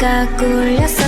curiosidad.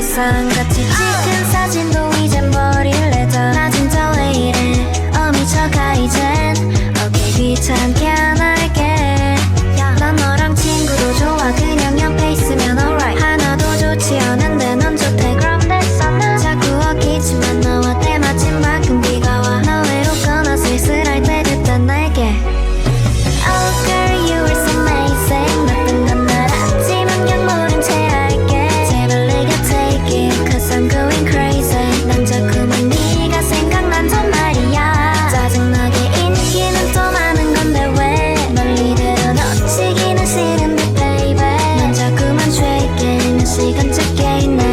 세상같이 찍은 사진도 이젠 버릴래 더나 진짜 왜 이래? 어미쳐가 이젠 어깨 귀찮게 right.